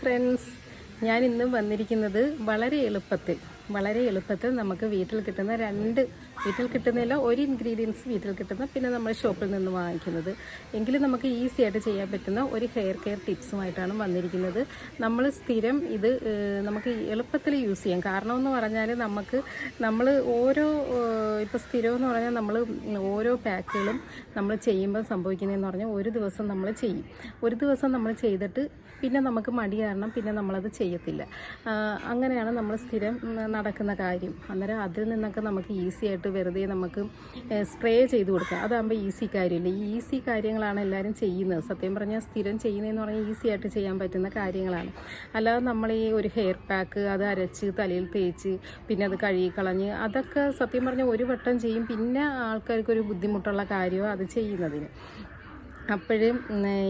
Friends ഞാൻ ഇന്ന് വന്നിരിക്കുന്നത് വളരെ എളുപ്പത്തിൽ. വളരെ എളുപ്പത്തിൽ നമുക്ക് വീട്ടിൽ കിട്ടുന്ന രണ്ട് വീട്ടിൽ കിട്ടുന്നതിലോ ഒരു ഇൻഗ്രീഡിയൻസ് വീട്ടിൽ കിട്ടുന്ന പിന്നെ നമ്മൾ ഷോപ്പിൽ നിന്ന് വാങ്ങിക്കുന്നത്. എങ്കിലും നമുക്ക് ഈസി ആയിട്ട് ചെയ്യാൻ പറ്റുന്ന ഒരു ഹെയർ കെയർ ടിപ്സുമായിട്ടാണ് വന്നിരിക്കുന്നത്. നമ്മൾ സ്ഥിരം ഇത് നമുക്ക് എളുപ്പത്തിൽ യൂസ് ചെയ്യാം. കാരണം എന്ന് പറഞ്ഞാൽ നമുക്ക് നമ്മൾ ഓരോ ഇപ്പോൾ സ്ഥിരം എന്ന് പറഞ്ഞാൽ നമ്മൾ ഓരോ പാക്കുകളും നമ്മൾ ചെയ്യുമ്പോൾ സംഭവിക്കുന്നതെന്ന് പറഞ്ഞാൽ ഒരു ദിവസം നമ്മൾ ചെയ്യും. ഒരു ദിവസം നമ്മൾ ചെയ്തിട്ട് പിന്നെ നമുക്ക് മടി കാരണം പിന്നെ നമ്മളത് ചെയ്യത്തില്ല. അങ്ങനെയാണ് നമ്മൾ സ്ഥിരം നടക്കുന്ന കാര്യം. അന്നേരം അതിൽ നിന്നൊക്കെ നമുക്ക് ഈസി ആയിട്ട് വെറുതെ നമുക്ക് സ്പ്രേ ചെയ്ത് കൊടുക്കുക അതാകുമ്പോൾ ഈസി കാര്യമില്ല. ഈ ഈസി കാര്യങ്ങളാണ് എല്ലാവരും ചെയ്യുന്നത്. സത്യം പറഞ്ഞാൽ സ്ഥിരം ചെയ്യുന്നതെന്ന് പറഞ്ഞാൽ ഈസി ആയിട്ട് ചെയ്യാൻ പറ്റുന്ന കാര്യങ്ങളാണ്. അല്ലാതെ നമ്മൾ ഈ ഒരു ഹെയർ പാക്ക് അത് അരച്ച് തലയിൽ തേച്ച് പിന്നെ അത് കഴുകി കളഞ്ഞ് അതൊക്കെ സത്യം പറഞ്ഞാൽ ഒരു വട്ടം ചെയ്യും. പിന്നെ ആൾക്കാർക്ക് ഒരു ബുദ്ധിമുട്ടുള്ള കാര്യമാണ് അത് ചെയ്യുന്നതിന്. അപ്പോഴും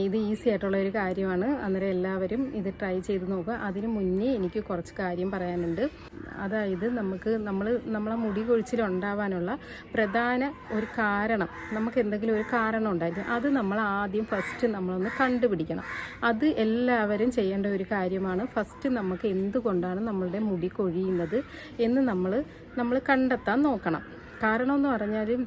ഇത് ഈസി ആയിട്ടുള്ള ഒരു കാര്യമാണ്. അന്നേരം എല്ലാവരും ഇത് ട്രൈ ചെയ്ത് നോക്കുക. അതിന് മുന്നേ എനിക്ക് കുറച്ച് കാര്യം പറയാനുണ്ട്. അതായത് നമുക്ക് നമ്മൾ നമ്മളെ മുടി കൊഴിച്ചിലുണ്ടാവാനുള്ള പ്രധാന ഒരു കാരണം നമുക്ക് എന്തെങ്കിലും ഒരു കാരണം ഉണ്ടായിരിക്കും അത് നമ്മൾ ആദ്യം ഫസ്റ്റ് നമ്മളൊന്ന് കണ്ടുപിടിക്കണം. അത് എല്ലാവരും ചെയ്യേണ്ട ഒരു കാര്യമാണ്. ഫസ്റ്റ് നമുക്ക് എന്തുകൊണ്ടാണ് നമ്മളുടെ മുടി കൊഴിയുന്നത് എന്ന് നമ്മൾ നമ്മൾ കണ്ടെത്താൻ നോക്കണം. കാരണം എന്ന് പറഞ്ഞാൽ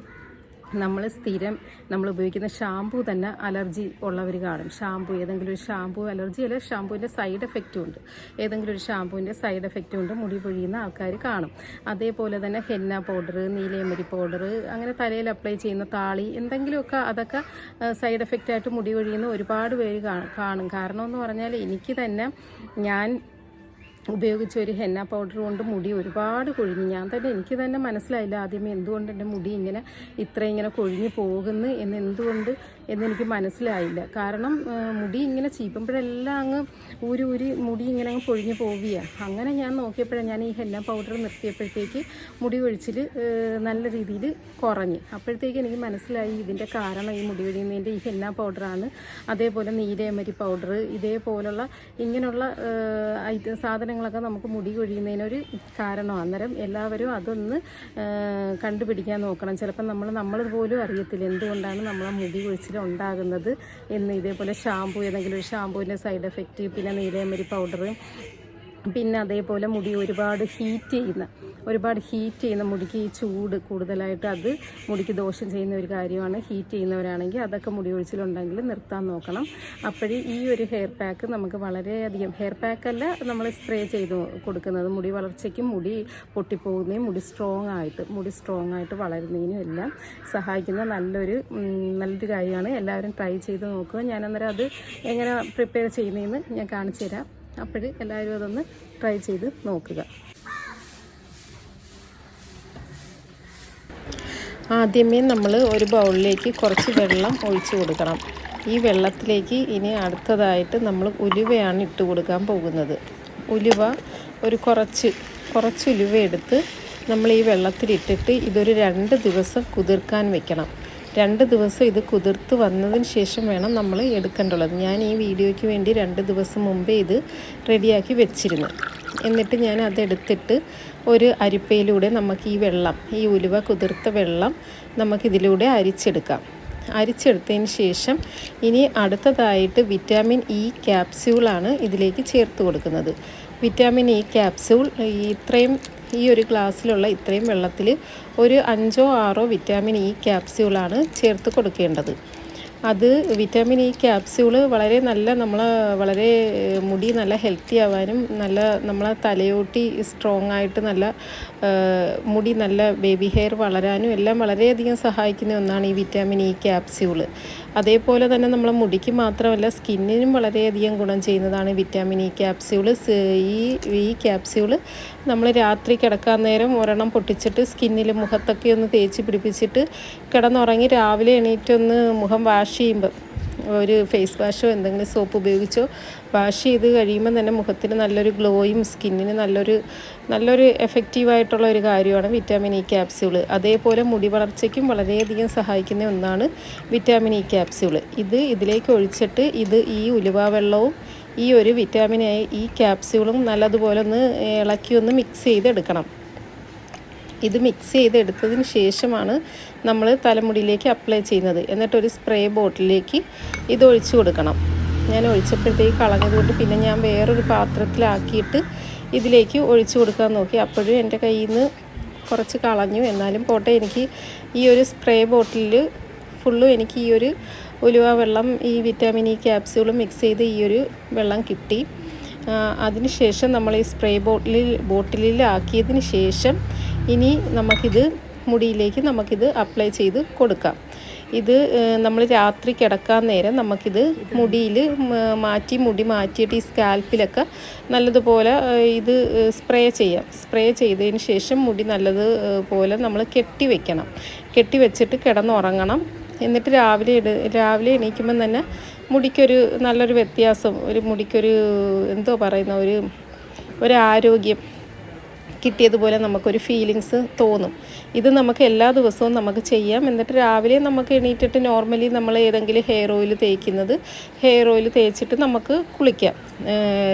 നമ്മൾ സ്ഥിരം നമ്മൾ ഉപയോഗിക്കുന്ന ഷാമ്പൂ തന്നെ അലർജി ഉള്ളവർ കാണും. ഷാമ്പൂ ഏതെങ്കിലും ഒരു ഷാമ്പൂ അലർജി അല്ല ഷാമ്പൂവിന്റെ സൈഡ് എഫക്റ്റും ഉണ്ട്. ഏതെങ്കിലും ഒരു ഷാമ്പൂവിന്റെ സൈഡ് എഫക്റ്റും ഉണ്ട് മുടി പൊഴിയുന്ന ആൾക്കാർ കാണും. അതേപോലെ തന്നെ ഹെന്ന പൗഡർ നീലയമരി പൗഡർ അങ്ങനെ തലയിൽ അപ്ലൈ ചെയ്യുന്ന താളി എന്തെങ്കിലുമൊക്കെ അതൊക്കെ സൈഡ് എഫക്റ്റായിട്ട് മുടി പൊഴിയുന്ന ഒരുപാട് പേര് കാണും. കാരണം എന്ന് പറഞ്ഞാൽ എനിക്ക് തന്നെ ഞാൻ ഉപയോഗിച്ച ഒരു ഹെന്ന പൗഡർ കൊണ്ട് മുടി ഒരുപാട് കൊഴിഞ്ഞു. ഞാൻ തന്നെ എനിക്ക് തന്നെ മനസ്സിലായില്ല ആദ്യമേ എന്തുകൊണ്ട് എന്റെ മുടി ഇങ്ങനെ ഇത്ര ഇങ്ങനെ കൊഴിഞ്ഞു പോകുന്നു എന്ന്. എന്തുകൊണ്ട് എന്നെനിക്ക് മനസ്സിലായില്ല. കാരണം മുടി ഇങ്ങനെ ചീപ്പുമ്പോഴെല്ലാം അങ്ങ് ഊരി ഊരി മുടി ഇങ്ങനെ അങ്ങ് പൊഴിഞ്ഞു പോവുകയാണ് അങ്ങനെ ഞാൻ നോക്കിയപ്പോഴാണ് ഞാൻ ഈ ഹെന്ന പൗഡർ നിർത്തിയപ്പോഴത്തേക്ക് മുടി ഒഴിച്ചിൽ നല്ല രീതിയിൽ കുറഞ്ഞ്. അപ്പോഴത്തേക്ക് എനിക്ക് മനസ്സിലായി ഇതിന്റെ കാരണം ഈ മുടി ഒഴിയുന്നതിന്റെ ഈ ഹെന്ന പൗഡറാണ്. അതേപോലെ നീലേമരി പൗഡർ ഇതേപോലുള്ള ഇങ്ങനെയുള്ള ഐറ്റം സാധനങ്ങളൊക്കെ നമുക്ക് മുടി ഒഴിയുന്നതിനൊരു കാരണമാണ് അന്നേരം എല്ലാവരും അതൊന്ന് കണ്ടുപിടിക്കാൻ നോക്കണം. ചിലപ്പോൾ നമ്മൾ നമ്മൾ പോലും അറിയത്തില്ല എന്തുകൊണ്ടാണ് നമ്മളെ മുടി കൊഴിച്ചിൽ ഉണ്ടാകുന്നത്. എന്ന് ഇതേപോലെ ഷാമ്പു ഏതെങ്കിലും ഒരു ഷാമ്പുവിന്റെ സൈഡ് എഫക്റ്റ് പിന്നെ നീലയമരി പൗഡർ പിന്നെ അതേപോലെ മുടി ഒരുപാട് ഹീറ്റ് ചെയ്യുന്ന ഒരുപാട് ഹീറ്റ് ചെയ്യുന്ന മുടിക്ക് ഈ ചൂട് കൂടുതലായിട്ട് അത് മുടിക്ക് ദോഷം ചെയ്യുന്ന ഒരു കാര്യമാണ്. ഹീറ്റ് ചെയ്യുന്നവരാണെങ്കിൽ അതൊക്കെ മുടി ഒഴിച്ചിലുണ്ടെങ്കിൽ നിർത്താൻ നോക്കണം. അപ്പോഴേ ഈ ഒരു ഹെയർ പാക്ക് നമുക്ക് വളരെയധികം ഹെയർ പാക്കല്ല നമ്മൾ സ്പ്രേ ചെയ്ത് കൊടുക്കുന്നത്. മുടി വളർച്ചയ്ക്കും മുടി പൊട്ടിപ്പോകുന്നതും മുടി സ്ട്രോങ് ആയിട്ട് മുടി സ്ട്രോങ് ആയിട്ട് വളരുന്നതിനും എല്ലാം സഹായിക്കുന്ന നല്ലൊരു നല്ലൊരു കാര്യമാണ്. എല്ലാവരും ട്രൈ ചെയ്ത് നോക്കുക. ഞാൻ അന്നേരം അത് എങ്ങനെ പ്രിപ്പയർ ചെയ്യുന്നതെന്ന് ഞാൻ കാണിച്ചു തരാം അപ്പോൾ എല്ലാവരും അതൊന്ന് ട്രൈ ചെയ്ത് നോക്കുക. ആദ്യമേ നമ്മൾ ഒരു ബൗളിലേക്ക് കുറച്ച് വെള്ളം ഒഴിച്ചു കൊടുക്കണം. ഈ വെള്ളത്തിലേക്ക് ഇനി അടുത്തതായിട്ട് നമ്മൾ ഉലുവയാണ് ഇട്ട് കൊടുക്കാൻ പോകുന്നത്. ഉലുവ ഒരു കുറച്ച് കുറച്ച് ഉലുവ എടുത്ത് നമ്മൾ ഈ വെള്ളത്തിലിട്ടിട്ട് ഇതൊരു രണ്ട് ദിവസം കുതിർക്കാൻ വെക്കണം. രണ്ട് ദിവസം ഇത് കുതിർത്ത് വന്നതിന് ശേഷം വേണം നമ്മൾ എടുക്കേണ്ടുള്ളത് ഞാൻ ഈ വീഡിയോയ്ക്ക് വേണ്ടി രണ്ട് ദിവസം മുമ്പേ ഇത് റെഡിയാക്കി വെച്ചിരുന്നു. എന്നിട്ട് ഞാൻ അതെടുത്തിട്ട് ഒരു അരിപ്പയിലൂടെ നമുക്ക് ഈ വെള്ളം ഈ ഉലുവ കുതിർത്ത വെള്ളം നമുക്കിതിലൂടെ അരിച്ചെടുക്കാം. അരിച്ചെടുത്തതിന് ശേഷം ഇനി അടുത്തതായിട്ട് വിറ്റാമിൻ ഇ ക്യാപ്സ്യൂളാണ് ഇതിലേക്ക് ചേർത്ത് കൊടുക്കുന്നത്. വിറ്റാമിൻ ഇ ക്യാപ്സ്യൂൾ ഇത്രയും ഈ ഒരു ഗ്ലാസ്സിലുള്ള ഇത്രയും വെള്ളത്തിൽ ഒരു അഞ്ചോ ആറോ വിറ്റാമിൻ ഇ ക്യാപ്സ്യൂളാണ് ചേർത്ത് കൊടുക്കേണ്ടത്. അത് വിറ്റാമിൻ ഇ ക്യാപ്സ്യൂൾ വളരെ നല്ല നമ്മളെ വളരെ മുടി നല്ല ഹെൽത്തി ആവാനും നല്ല നമ്മളെ തലയോട്ടി സ്ട്രോങ് ആയിട്ട് നല്ല മുടി നല്ല ബേബി ഹെയർ വളരാനും എല്ലാം വളരെയധികം സഹായിക്കുന്ന ഒന്നാണ് ഈ വിറ്റാമിൻ ഇ ക്യാപ്സ്യൂൾ അതേപോലെ തന്നെ നമ്മളെ മുടിക്ക് മാത്രമല്ല സ്കിന്നിനും വളരെയധികം ഗുണം ചെയ്യുന്നതാണ് വിറ്റാമിൻ ഇ ക്യാപ്സ്യൂൾ ഈ ഈ ക്യാപ്സ്യൂൾ നമ്മൾ രാത്രി കിടക്കാൻ നേരം ഒരെണ്ണം പൊട്ടിച്ചിട്ട് സ്കിന്നിൽ മുഖത്തൊക്കെ ഒന്ന് തേച്ച് പിടിപ്പിച്ചിട്ട് കിടന്നുറങ്ങി രാവിലെ എണീറ്റൊന്ന് മുഖം വാഷ് ചെയ്യുമ്പോൾ ഒരു ഫേസ് വാഷോ എന്തെങ്കിലും സോപ്പ് ഉപയോഗിച്ചോ വാഷ് ചെയ്ത് കഴിയുമ്പോൾ തന്നെ മുഖത്തിന് നല്ലൊരു ഗ്ലോയും സ്കിന്നിന് നല്ലൊരു നല്ലൊരു എഫക്റ്റീവായിട്ടുള്ള ഒരു കാര്യമാണ് വിറ്റാമിൻ ഇ ക്യാപ്സ്യൂൾ അതേപോലെ മുടി വളർച്ചയ്ക്കും വളരെയധികം സഹായിക്കുന്ന ഒന്നാണ് വിറ്റാമിൻ ഇ ക്യാപ്സ്യൂൾ ഇത് ഇതിലേക്ക് ഒഴിച്ചിട്ട് ഇത് ഈ ഉലുവ വെള്ളവും ഈ ഒരു വിറ്റാമിൻ എ ഈ ക്യാപ്സ്യൂളും നല്ലതുപോലെ ഒന്ന് ഇളക്കി ഒന്ന് മിക്സ് ചെയ്തെടുക്കണം. ഇത് മിക്സ് ചെയ്തെടുത്തതിന് ശേഷമാണ് നമ്മൾ തലമുടിയിലേക്ക് അപ്ലൈ ചെയ്യുന്നത്. എന്നിട്ടൊരു സ്പ്രേ ബോട്ടിലേക്ക് ഇത് ഒഴിച്ചു കൊടുക്കണം. ഞാൻ ഒഴിച്ചപ്പോഴത്തേക്ക് കളഞ്ഞതുകൊണ്ട് പിന്നെ ഞാൻ വേറൊരു പാത്രത്തിലാക്കിയിട്ട് ഇതിലേക്ക് ഒഴിച്ചു കൊടുക്കാൻ നോക്കി. അപ്പോഴും എന്റെ കയ്യിൽ നിന്ന് കുറച്ച് കളഞ്ഞു. എന്നാലും പോട്ടെ എനിക്ക് ഈ ഒരു സ്പ്രേ ബോട്ടിലിൽ ഫുള്ളും എനിക്ക് ഈ ഒരു ഉലുവ വെള്ളം ഈ വിറ്റാമിൻ ഇ ക്യാപ്സ്യൂളും മിക്സ് ചെയ്ത് ഈ ഒരു വെള്ളം കിട്ടി. അതിനുശേഷം നമ്മൾ ഈ സ്പ്രേ ബോട്ടിലിൽ ബോട്ടിലിലാക്കിയതിന് ശേഷം ഇനി നമുക്കിത് മുടിയിലേക്ക് നമുക്കിത് അപ്ലൈ ചെയ്ത് കൊടുക്കാം. ഇത് നമ്മൾ രാത്രി കിടക്കാൻ നേരം നമുക്കിത് മുടിയിൽ മാറ്റി മുടി മാറ്റിയിട്ട് ഈ സ്കാൽപ്പിലൊക്കെ നല്ലതുപോലെ ഇത് സ്പ്രേ ചെയ്യാം. സ്പ്രേ ചെയ്തതിന് ശേഷം മുടി നല്ലതുപോലെ പോലെ നമ്മൾ കെട്ടി വെക്കണം. കെട്ടി വെച്ചിട്ട് കിടന്നുറങ്ങണം. എന്നിട്ട് രാവിലെ രാവിലെ എണീക്കുമ്പം തന്നെ മുടിക്കൊരു നല്ലൊരു വ്യത്യാസം ഒരു മുടിക്കൊരു എന്തോ പറയുന്ന ഒരു ഒരു ആരോഗ്യം കിട്ടിയതുപോലെ നമുക്കൊരു ഫീലിങ്സ് തോന്നും. ഇത് നമുക്ക് എല്ലാ ദിവസവും നമുക്ക് ചെയ്യാം. എന്നിട്ട് രാവിലെ നമുക്ക് എണീറ്റിട്ട് നോർമലി നമ്മൾ ഏതെങ്കിലും ഹെയർ ഓയിൽ തേക്കുന്നത് ഹെയർ ഓയിൽ തേച്ചിട്ട് നമുക്ക് കുളിക്കാം.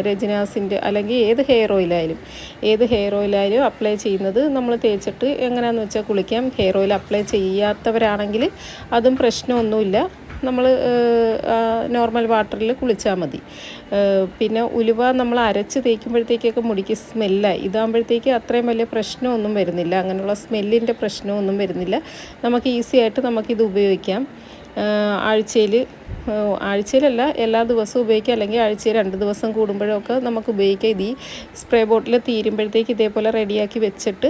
രജനാസിന്റെ അല്ലെങ്കിൽ ഏത് ഹെയർ ഓയിലായാലും ഏത് ഹെയർ ഓയിലായാലും അപ്ലൈ ചെയ്യുന്നത് നമ്മൾ തേച്ചിട്ട് എങ്ങനെയാണെന്ന് വെച്ചാൽ കുളിക്കാം. ഹെയർ ഓയിൽ അപ്ലൈ ചെയ്യാത്തവരാണെങ്കിൽ അതും പ്രശ്നമൊന്നുമില്ല. നമ്മൾ നോർമൽ വാട്ടറിൽ കുളിച്ചാൽ മതി. പിന്നെ ഉലുവ നമ്മൾ അരച്ച് തേക്കുമ്പോഴത്തേക്കൊക്കെ മുടിക്ക് സ്മെല്ലായി. ഇതാകുമ്പോഴത്തേക്ക് അത്രയും വലിയ പ്രശ്നമൊന്നും വരുന്നില്ല. അങ്ങനെയുള്ള സ്മെല്ലിന്റെ പ്രശ്നമൊന്നും വരുന്നില്ല. നമുക്ക് ഈസി ആയിട്ട് നമുക്കിത് ഉപയോഗിക്കാം. ആഴ്ചയിൽ ആഴ്ചയിലല്ല എല്ലാ ദിവസവും ഉപയോഗിക്കുക. അല്ലെങ്കിൽ ആഴ്ചയിൽ രണ്ട് ദിവസം കൂടുമ്പോഴൊക്കെ നമുക്ക് ഉപയോഗിക്കാം. ഇത് ഈ സ്പ്രേ ബോട്ടിൽ തീരുമ്പോഴത്തേക്ക് ഇതേപോലെ റെഡിയാക്കി വെച്ചിട്ട്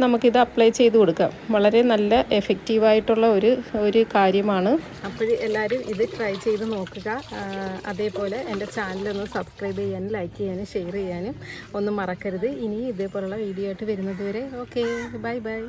നമുക്കിത് അപ്ലൈ ചെയ്ത് കൊടുക്കാം. വളരെ നല്ല എഫക്റ്റീവായിട്ടുള്ള ഒരു ഒരു കാര്യമാണ്. അപ്പോൾ എല്ലാവരും ഇത് ട്രൈ ചെയ്ത് നോക്കുക. അതേപോലെ എന്റെ ചാനലൊന്ന് സബ്സ്ക്രൈബ് ചെയ്യാനും ലൈക്ക് ചെയ്യാനും ഷെയർ ചെയ്യാനും ഒന്നും മറക്കരുത്. ഇനി ഇതേപോലുള്ള വീഡിയോ ആയിട്ട് വരുന്നത് വരെ. Okay bye bye.